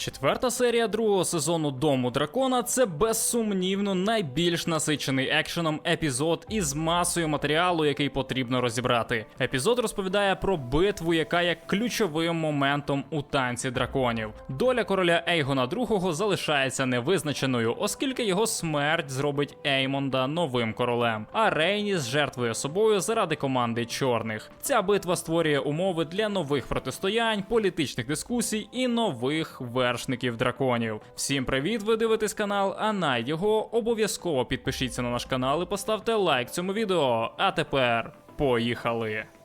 Четверта серія другого сезону Дому дракона це безсумнівно найбільш насичений екшеном епізод із масою матеріалу, який потрібно розібрати. Епізод розповідає про битву, яка є ключовим моментом у танці драконів. Доля короля Ейгона II залишається невизначеною, оскільки його смерть зробить Еймонда новим королем. А Рейніс жертвує собою заради команди чорних. Ця битва створює умови для нових протистоянь, політичних дискусій і нових вершників драконів. Всім привіт! Ви дивитесь канал Анай його. Обов'язково підпишіться на наш канал і поставте лайк цьому відео. А тепер поїхали!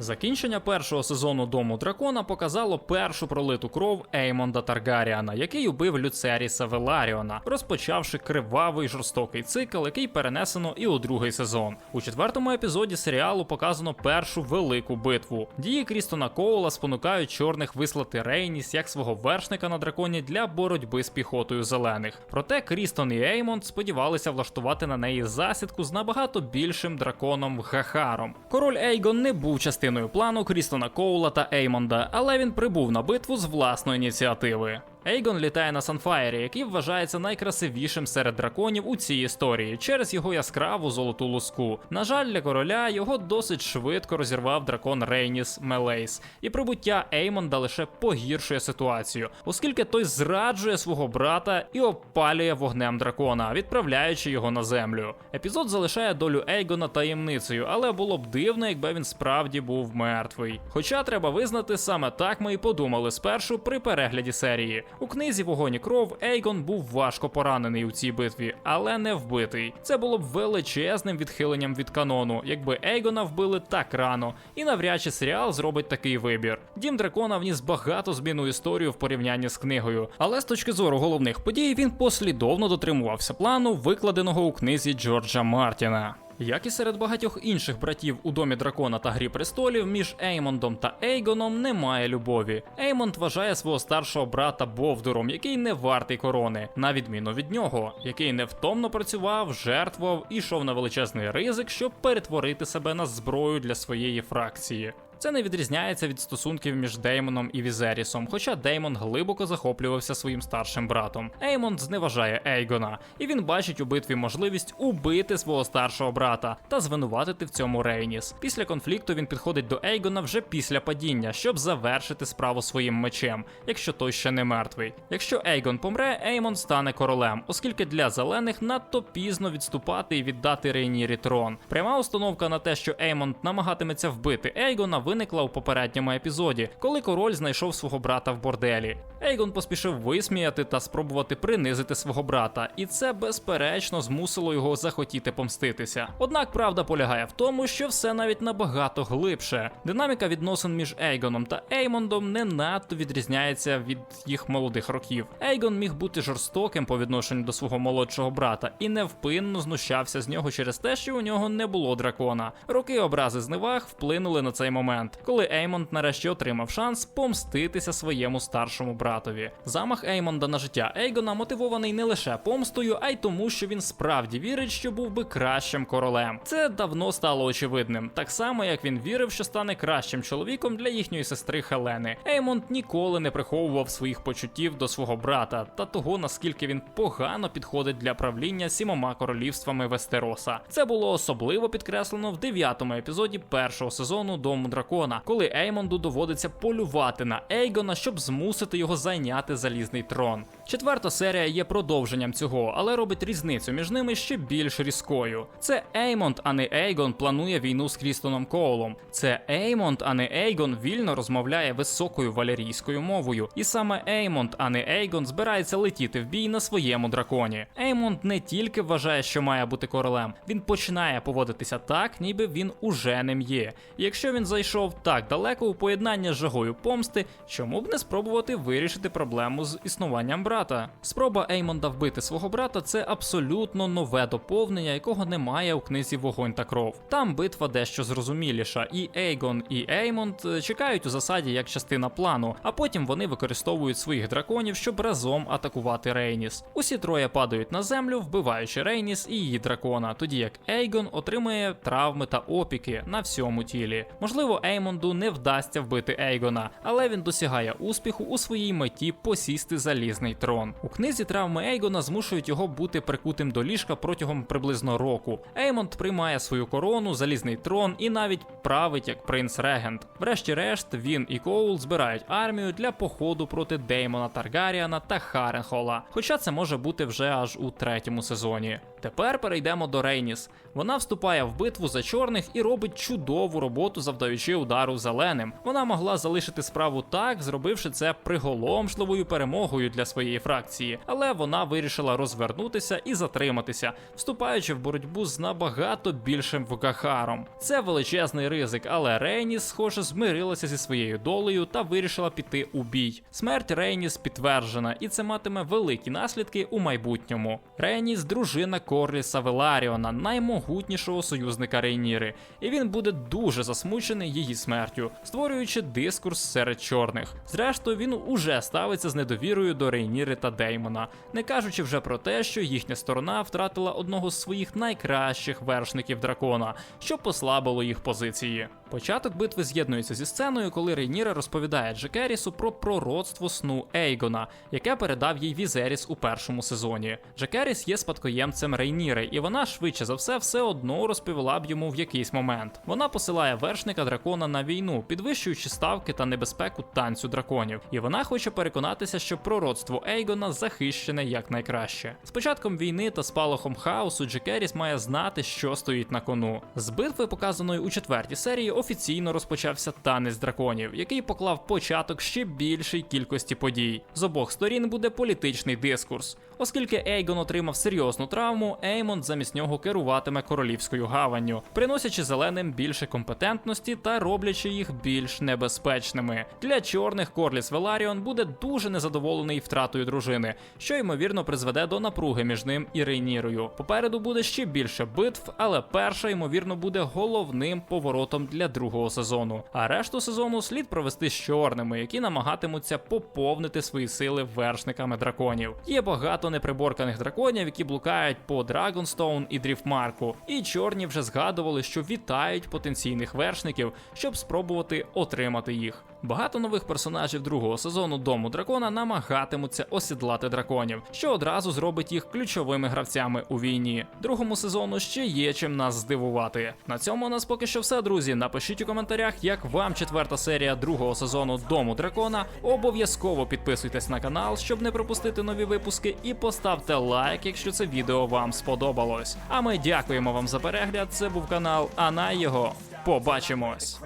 Закінчення першого сезону Дому дракона показало першу пролиту кров Еймонда Таргаріана, який убив Люцеріса Веларіона, розпочавши кривавий жорстокий цикл, який перенесено і у другий сезон. У четвертому епізоді серіалу показано першу велику битву. Дії Крістона Коула спонукають чорних вислати Рейніс як свого вершника на драконі для боротьби з піхотою зелених. Проте Крістон і Еймонд сподівалися влаштувати на неї засідку з набагато більшим драконом Гахаром. Король Ейгон не був частиною плану Крістона Коула та Еймонда, але він прибув на битву з власної ініціативи. Ейгон літає на Санфаєрі, який вважається найкрасивішим серед драконів у цій історії через його яскраву золоту луску. На жаль, для короля його досить швидко розірвав дракон Рейніс Мелейс, і прибуття Еймонда лише погіршує ситуацію, оскільки той зраджує свого брата і опалює вогнем дракона, відправляючи його на землю. Епізод залишає долю Ейгона таємницею, але було б дивно, якби він справді був мертвий. Хоча треба визнати, саме так ми і подумали спершу при перегляді серії. У книзі Вогонь і кров Ейгон був важко поранений у цій битві, але не вбитий. Це було б величезним відхиленням від канону, якби Ейгона вбили так рано, і навряд чи серіал зробить такий вибір. Дім дракона вніс багато змін у історію в порівнянні з книгою, але з точки зору головних подій він послідовно дотримувався плану, викладеного у книзі Джорджа Мартіна. Як і серед багатьох інших братів у домі дракона та грі престолів, між Еймондом та Ейгоном немає любові. Еймонд вважає свого старшого брата Бовдуром, який не вартий корони, на відміну від нього, який невтомно працював, жертвував і йшов на величезний ризик, щоб перетворити себе на зброю для своєї фракції. Це не відрізняється від стосунків між Деймоном і Візерісом, хоча Деймон глибоко захоплювався своїм старшим братом. Еймон зневажає Ейгона, і він бачить у битві можливість убити свого старшого брата та звинуватити в цьому Рейніс. Після конфлікту він підходить до Ейгона вже після падіння, щоб завершити справу своїм мечем, якщо той ще не мертвий. Якщо Ейгон помре, Еймон стане королем, оскільки для зелених надто пізно відступати і віддати Рейнірі трон. Пряма установка на те, що Еймон намагатиметься вбити Ейгона, виникла у попередньому епізоді, коли король знайшов свого брата в борделі. Ейгон поспішив висміяти та спробувати принизити свого брата, і це безперечно змусило його захотіти помститися. Однак правда полягає в тому, що все навіть набагато глибше. Динаміка відносин між Ейгоном та Еймондом не надто відрізняється від їх молодих років. Ейгон міг бути жорстоким по відношенню до свого молодшого брата і невпинно знущався з нього через те, що у нього не було дракона. Роки образи зневаг вплинули на цей момент коли Еймонд нарешті отримав шанс помститися своєму старшому братові. Замах Еймонда на життя Ейгона мотивований не лише помстою, а й тому, що він справді вірить, що був би кращим королем. Це давно стало очевидним, так само як він вірив, що стане кращим чоловіком для їхньої сестри Хелени. Еймонд ніколи не приховував своїх почуттів до свого брата та того, наскільки він погано підходить для правління сімома королівствами Вестероса. Це було особливо підкреслено в дев'ятому епізоді першого сезону Дому дракона, коли Еймонду доводиться полювати на Ейгона, щоб змусити його зайняти залізний трон. Четверта серія є продовженням цього, але робить різницю між ними ще більш різкою. Це Еймонд, а не Ейгон, планує війну з Крістоном Коулом. Це Еймонд, а не Ейгон, вільно розмовляє високою валерійською мовою. І саме Еймонд, а не Ейгон, збирається летіти в бій на своєму драконі. Еймонд не тільки вважає, що має бути королем, він починає поводитися так, ніби він уже ним є. І якщо він зайшов так далеко у поєднання з жагою помсти, чому б не спробувати вирішити проблему з існуванням брата? Брата. Спроба Еймонда вбити свого брата це абсолютно нове доповнення, якого немає у книзі Вогонь та кров. Там битва дещо зрозуміліша, і Ейгон і Еймонд е, чекають у засаді як частина плану, а потім вони використовують своїх драконів, щоб разом атакувати Рейніс. Усі троє падають на землю, вбиваючи Рейніс і її дракона, тоді як Ейгон отримує травми та опіки на всьому тілі. Можливо, Еймонду не вдасться вбити Ейгона, але він досягає успіху у своїй меті посісти залізний трон. У книзі травми Ейгона змушують його бути прикутим до ліжка протягом приблизно року. Еймонд приймає свою корону, залізний трон і навіть править як принц-регент. Врешті-решт, він і Коул збирають армію для походу проти Деймона Таргаріана та Харенхола. Хоча це може бути вже аж у третьому сезоні. Тепер перейдемо до Рейніс. Вона вступає в битву за чорних і робить чудову роботу, завдаючи удару зеленим. Вона могла залишити справу так, зробивши це приголомшливою перемогою для своєї фракції, але вона вирішила розвернутися і затриматися, вступаючи в боротьбу з набагато більшим Вгахаром. Це величезний ризик, але Рейніс, схоже, змирилася зі своєю долею та вирішила піти у бій. Смерть Рейніс підтверджена, і це матиме великі наслідки у майбутньому. Рейніс дружина Корліса Веларіона, наймогутнішого союзника Рейніри, і він буде дуже засмучений її смертю, створюючи дискурс серед чорних. Зрештою, він уже ставиться з недовірою до Рейніри та Деймона, не кажучи вже про те, що їхня сторона втратила одного з своїх найкращих вершників дракона, що послабило їх позиції. Початок битви з'єднується зі сценою, коли Рейніра розповідає Джекерісу про пророцтво сну Ейгона, яке передав їй Візеріс у першому сезоні. Джекеріс є спадкоємцем Рейніри, і вона швидше за все все одно розповіла б йому в якийсь момент. Вона посилає вершника дракона на війну, підвищуючи ставки та небезпеку танцю драконів. І вона хоче переконатися, що пророцтво Ейгона захищене якнайкраще. З початком війни та спалахом хаосу Джекеріс має знати, що стоїть на кону. З битви, показаної у четвертій серії, офіційно розпочався танець драконів, який поклав початок ще більшій кількості подій. З обох сторін буде політичний дискурс. Оскільки Ейгон отримав серйозну травму, Еймонд замість нього керуватиме королівською гаванню, приносячи зеленим більше компетентності та роблячи їх більш небезпечними. Для чорних Корліс Веларіон буде дуже незадоволений втратою дружини, що ймовірно призведе до напруги між ним і Рейнірою. Попереду буде ще більше битв, але перша ймовірно буде головним поворотом для другого сезону. А решту сезону слід провести з чорними, які намагатимуться поповнити свої сили вершниками драконів. Є багато неприборканих драконів, які блукають по Драгонстоун і Дріфмарку. І чорні вже згадували, що вітають потенційних вершників, щоб спробувати отримати їх. Багато нових персонажів другого сезону Дому дракона намагатимуться осідлати драконів, що одразу зробить їх ключовими гравцями у війні. Другому сезону ще є чим нас здивувати. На цьому у нас поки що все, друзі. Напишіть у коментарях, як вам четверта серія другого сезону Дому дракона. Обов'язково підписуйтесь на канал, щоб не пропустити нові випуски, і поставте лайк, якщо це відео вам сподобалось. А ми дякуємо вам за перегляд. Це був канал, а на його побачимось.